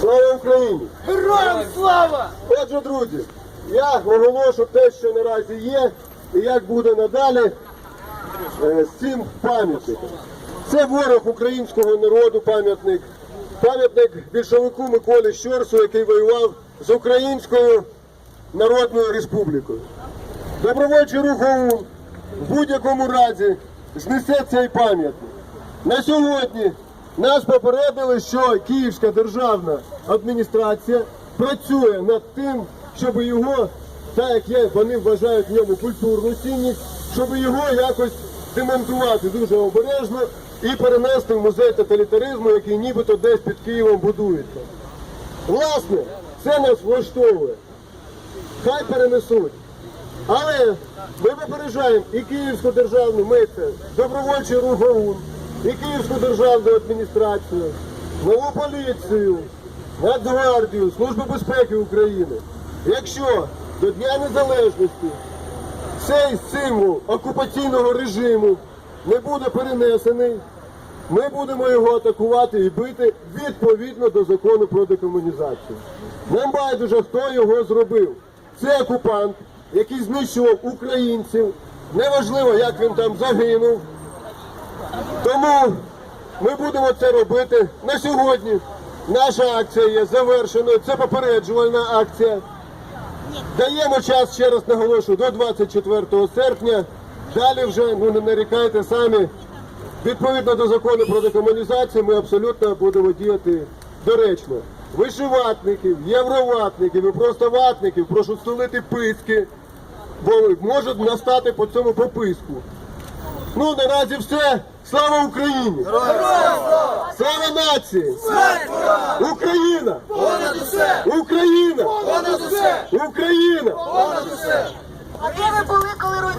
Слава Україні! Героям слава! Отже, друзі, я оголошу те, що наразі є, і як буде надалі е, з цим пам'ятником. Це ворог українського народу, пам'ятник, пам'ятник більшовику Миколі Щорсу, який воював з Українською Народною Республікою. Добровольчий рух ОУН в будь-якому разі знесе цей пам'ятник. На сьогодні нас попередили, що Київська державна адміністрація працює над тим, щоб його, так як є, вони вважають в ньому культурну цінність, щоб його якось демонтувати дуже обережно і перенести в музей тоталітаризму, який нібито десь під Києвом будується. Власне, це нас влаштовує. Хай перенесуть. Але ми попереджаємо і Київську державну ми це добровольчий рух ОУН, і Київську державну адміністрацію, нову поліцію, Нацгвардію, Службу безпеки України. Якщо до Дня Незалежності цей символ окупаційного режиму не буде перенесений, ми будемо його атакувати і бити відповідно до закону про декомунізацію. Нам байдуже, хто його зробив. Це окупант, який знищував українців. Неважливо, як він там загинув. Тому ми будемо це робити на сьогодні. Наша акція є завершеною. Це попереджувальна акція. Даємо час, ще раз наголошую, до 24 серпня. Далі вже ну не нарікайте самі. Відповідно до закону про декомунізацію, ми абсолютно будемо діяти доречно. Вишиватників, євроватників і просто ватників прошу стулити писки, бо можуть настати по цьому пописку. Ну, наразі все. Слава Україні! Слава нації! Україна! Понад усе! Україна! Понад усе! Україна! Понад усе! А де ви були, коли руйнували?